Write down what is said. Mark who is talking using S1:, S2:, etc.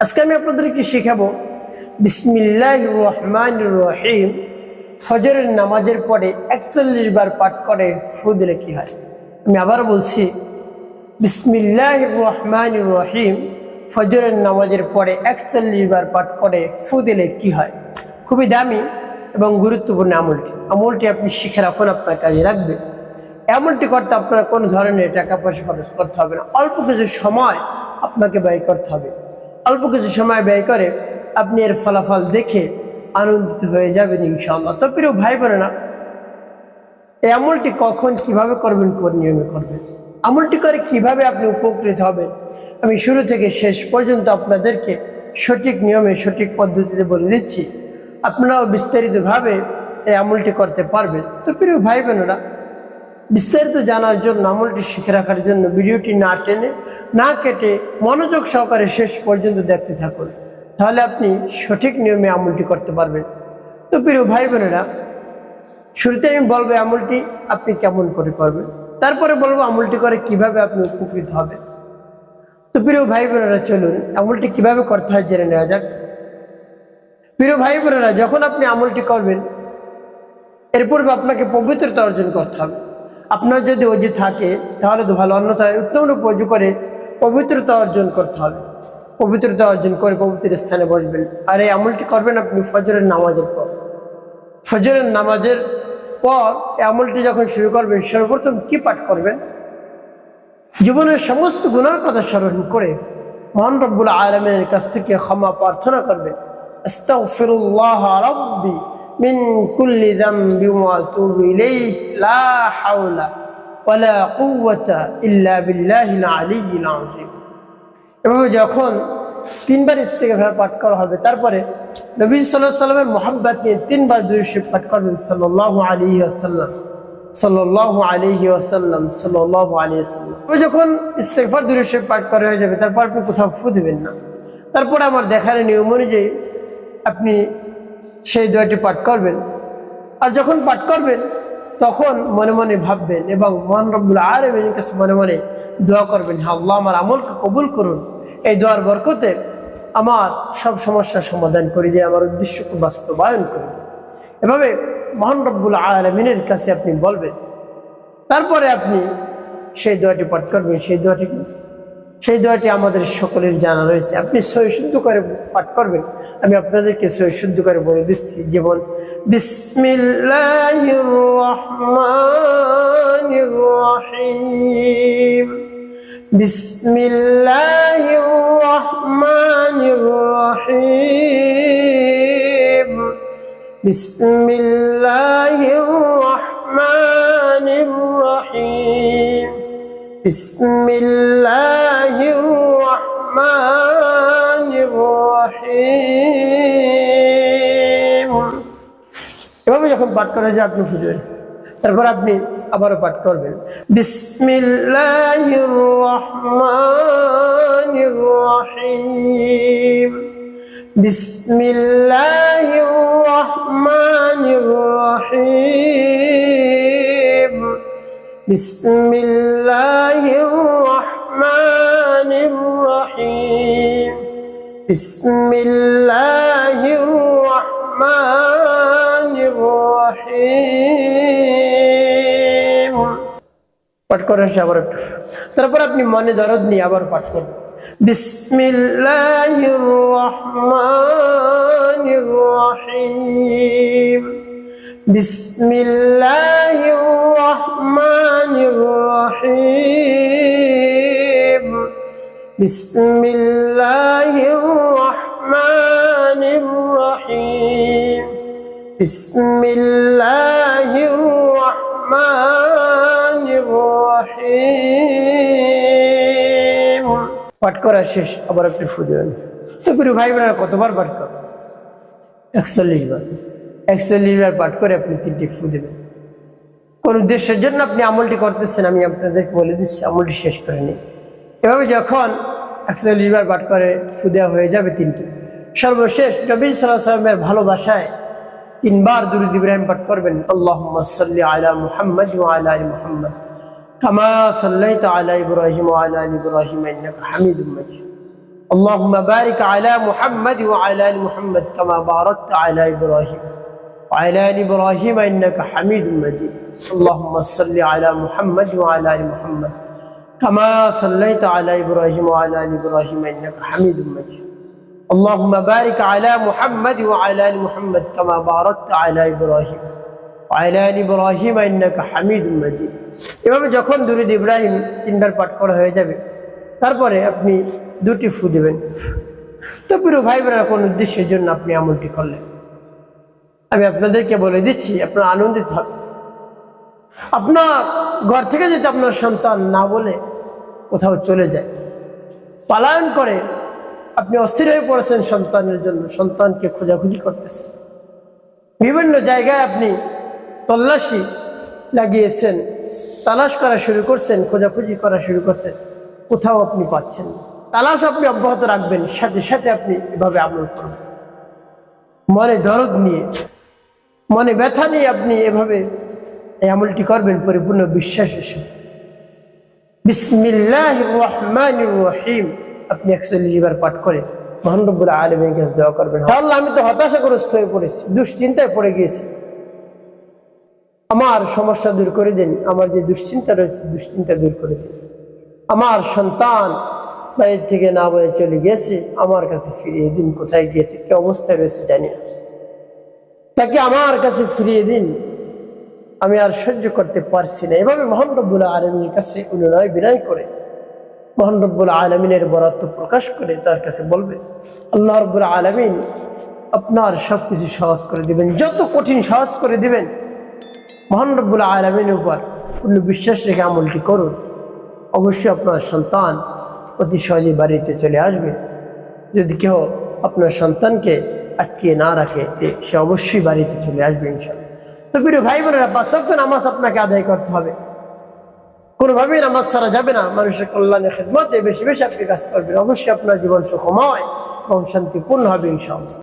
S1: আজকে আমি আপনাদেরকে শেখাবো? বিসমিল্লাহ রহমান রহিম। ফজরের নামাজের পরে একচল্লিশ বার পাঠ করে, ফু দিলে কি হয়? আমি আবার বলছি বিসমিল্লাহ রহমান রহিম। ফজরের নামাজের পরে একচল্লিশ বার পাঠ করে, ফু দিলে কি হয়? খুবই দামি এবং গুরুত্বপূর্ণ আমলটি। আমলটি আপনি শিখে রাখুন, আপনার কাজে রাখবে এমনটি করতে আপনার কোনো ধরনের টাকা পয়সা খরচ করতে হবে না। অল্প কিছু সময় আপনাকে ব্যয় করতে হবে। অল্প কিছু সময় ব্যয় করে আপনি এর ফলাফল দেখে আনন্দিত হয়ে যাবেন ইনশাআল্লাহ। তো প্রিয় ভাই বোনেরা এই আমলটি কখন কীভাবে করবেন, কোন নিয়মে করবেন, আমলটি করে কীভাবে আপনি উপকৃত হবেন, আমি শুরু থেকে শেষ পর্যন্ত আপনাদেরকে সঠিক নিয়মে, সঠিক পদ্ধতিতে বলে দিচ্ছি। আপনারাও বিস্তারিতভাবে এই আমলটি করতে পারবেন। তো প্রিয় ভাই বোনেরা বিস্তারিত জানার জন্য আমলটি শিখে রাখার জন্য ভিডিওটি না টেনে, না কেটে মনোযোগ সহকারে শেষ পর্যন্ত দেখতে থাকুন। তাহলে আপনি সঠিক নিয়মে আমলটি করতে পারবেন। তো প্রিয় ভাই বোনেরা শুরুতে আমি বলব আমলটি আপনি কেমন করে করবেন। তারপরে বলব আমলটি করে কীভাবে আপনি উপকৃত হবেন। তো প্রিয় ভাই বোনেরা চলুন আমলটি কীভাবে করতে হয় জেনে নেওয়া যাক। প্রিয় ভাই বোনেরা যখন আপনি আমলটি করবেন, এর পূর্বে আপনাকে পবিত্রতা অর্জন করতে হবে। আপনার যদি অজু থাকে, তাহলে তো ভালো। অন্যথায় উত্তম রূপ অজু করে পবিত্রতা অর্জন করতে হবে। পবিত্রতা অর্জন করে পবিত্র স্থানে বসবেন। আর এই আমলটি করবেন আপনি ফজরের নামাজের পর। ফজরের নামাজের পর এই আমলটি যখন শুরু করবেন, সর্বপ্রথম কি পাঠ করবেন? জীবনের সমস্ত গুণার কথা স্মরণ করে মহান রব্বুল আলমের কাছ থেকে ক্ষমা প্রার্থনা করবেন। আস্তাগফিরুল্লাহ রাব্বি কুল্লি যামবি ওয়া আতুবু ইলাইহি, লা হাওলা ওয়ালা কুওয়াতা ইল্লা বিল্লাহিল আলিয়্যিল আযীম। এভাবে যখন তিনবার ইস্তেগফার পাঠ করা হবে, তারপরে নবী আলাইহি সাল্লামের মোহাব্বত নিয়ে তিনবার দুরূদ পাঠ করবেন সাল্লাল্লাহু আলাইহি ওয়াসাল্লাম। সাল্লাল্লাহু আলাইহি ওয়াসাল্লাম, সাল্লাল্লাহু আলাইহি ওয়াসাল্লাম। ওই যখন ইস্তেগফার দুরূদ পাঠ করা হয়ে যাবে, তারপর আপনি কোথাও ফু দিবেন না। তারপরে আমার দেখার নিয়ম অনুযায়ী আপনি সেই দোয়াটি পাঠ করবেন। আর যখন পাঠ করবেন, তখন মনে মনে ভাববেন এবং মহান রব্বুল আলমের কাছে মনে মনে দোয়া করবেন হ্যাঁ আল্লাহ আমার আমলকে কবুল করুন। এই দোয়ার বরকতে আমার সব সমস্যার সমাধান করে দিয়ে, আমার উদ্দেশ্যকে বাস্তবায়ন করুন। এভাবে মহান রব্বুল আলমিনের কাছে আপনি বলবেন। তারপরে আপনি সেই দোয়াটি পাঠ করবেন। সেই দোয়াটি সেই দোয়াটি আমাদের সকলের জানা রয়েছে। আপনি সই শুদ্ধ করে পাঠ করবেন। আমি আপনাদেরকে সই শুদ্ধ করে বলে দিচ্ছি। যেমন, বিসমিল্লাহির রহমানির রহিম। بسم الله الرحمن الرحيم এভাবে যখন পাঠ করা যায় আপনি ফুটবেন তারপর আপনি আবারও পাঠ করবেন বিসমিল্লাহির রহমানির রহিম বিসমিল্লাহির রহমানির রহিম بسم الله الرحمن الرحيم بسم الله الرحمن الرحيم পাঠ করেন সে আবার একটু তারপর আপনি মনে দরদ নিয়ে আবার পাঠ করুন বিসমিল্লাহির রহমানির রহিম بسم الله الرحمن الرحيم بسم الله الرحمن الرحيم بسم الله الرحمن الرحيم পাঠ করা শেষ আবার একটু ফুদেন তো গুরু ভাই বোনেরা কতবার পাঠ কর একচল্লিশ বার একচল্লিশ বার পাঠ করে আপনি তিনটি ফু দেবেন কোন উদ্দেশ্যের জন্য আপনি আমলটি করতেছেন আমি আপনাদেরকে বলে দিচ্ছি আমলটি শেষ করে নিই এভাবে যখন একচল্লিশ বার পাঠ করে ফু দেওয়া হয়ে যাবে তিনটি সর্বশেষ নবী সাল্লাহ সাল্লামের ভালোবাসায় তিনবার দুরুদ ইব্রাহিম পাঠ করবেন আল্লাহ সাল্লি আলা মুহাম্মদ ওয়া আলা আলি মুহাম্মদ কামা সাল্লাইতা আলা ইব্রাহিম ওয়া আলা আলি ইব্রাহিম ইন্নাকা হামিদুম মাজিদ اللهم بارك على محمد وعلى ال محمد كما باركت على ابراهيم وعلى ال ابراهيم انك حميد مجيد اللهم صل على محمد وعلى ال محمد كما صليت على ابراهيم وعلى ال ابراهيم انك حميد مجيد اللهم بارك على محمد وعلى ال محمد كما باركت على ابراهيم وعلى ال ابراهيم انك حميد مجيد এভাবে যখন দুরুদ ইব্রাহিম তিনবার পাঠ করা হয়ে যাবে তারপরে আপনি দুটি ফু দেবেন তো প্রিয় ভাই বোনেরা কোন উদ্দেশ্যের জন্য আপনি আমলটি করলেন আমি আপনাদেরকে বলে দিচ্ছি, আপনার আনন্দিত হবে আপনার ঘর থেকে যদি আপনার সন্তান না বলে কোথাও চলে যায়, পালায়ন করে, আপনি অস্থির হয়ে পড়েছেন সন্তানের জন্য, সন্তানকে খোঁজাখুঁজি করতেছেন। বিভিন্ন জায়গায় আপনি তল্লাশি লাগিয়েছেন, তালাশ করা শুরু করছেন, খোঁজাখুঁজি করা শুরু করছেন, কোথাও আপনি পাচ্ছেন তালাশ আপনি অব্যাহত রাখবেন, সাথে সাথে আপনি এভাবে আমল করবেন। মনে দরদ নিয়ে মনে ব্যথা নিয়ে আপনি এভাবে এই আমলটি করবেন পরিপূর্ণ বিশ্বাসের রহিম। আপনি একচল্লিশ বার পাঠ করে মহানবুল আলমের কাছে দেওয়া করবেন। আল্লাহ, আমি তো হতাশাগ্রস্ত হয়ে পড়েছি, দুশ্চিন্তায় পড়ে গিয়েছি। আমার সমস্যা দূর করে দিন, আমার যে দুশ্চিন্তা রয়েছে, দুশ্চিন্তা দূর করে দিন। আমার সন্তান বাড়ির থেকে না বলে চলে গেছে আমার কাছে ফিরিয়ে দিন, কোথায় গিয়েছে, কি অবস্থায় রয়েছে জানি না। তাকে আমার কাছে ফিরিয়ে দিন। আমি আর সহ্য করতে পারছি না। এভাবে মোহান রব্বুল আলমীর কাছে অনুনয় বিনয় করে মোহান রব্বুল আলমিনের বরাত্ম প্রকাশ করে তার কাছে বলবে, আল্লাহ রব্বুল আলমিন আপনার সব কিছু সহজ করে দিবেন, যত কঠিন সহজ করে দিবেন। মহান রব্বুল আলমিনের উপর পূর্ণ বিশ্বাস রেখে আমলটি করুন। অবশ্যই আপনার সন্তান অতি সহজে বাড়িতে চলে আসবে। যদি কেউ আপনার সন্তানকে আটকিয়ে না রাখে সে অবশ্যই বাড়িতে চলে আসবে তো প্রিয় ভাই বোনেরা ওয়াক্ত নামাজ আপনাকে আদায় করতে হবে। কোনোভাবেই নামাজ ছাড়া যাবে না। মানুষের কল্যাণে, খেদমতে বেশি বেশি আপনি কাজ করবেন। অবশ্যই আপনার জীবন সুখময় এবং শান্তিপূর্ণ হবে ইনশাল্লাহ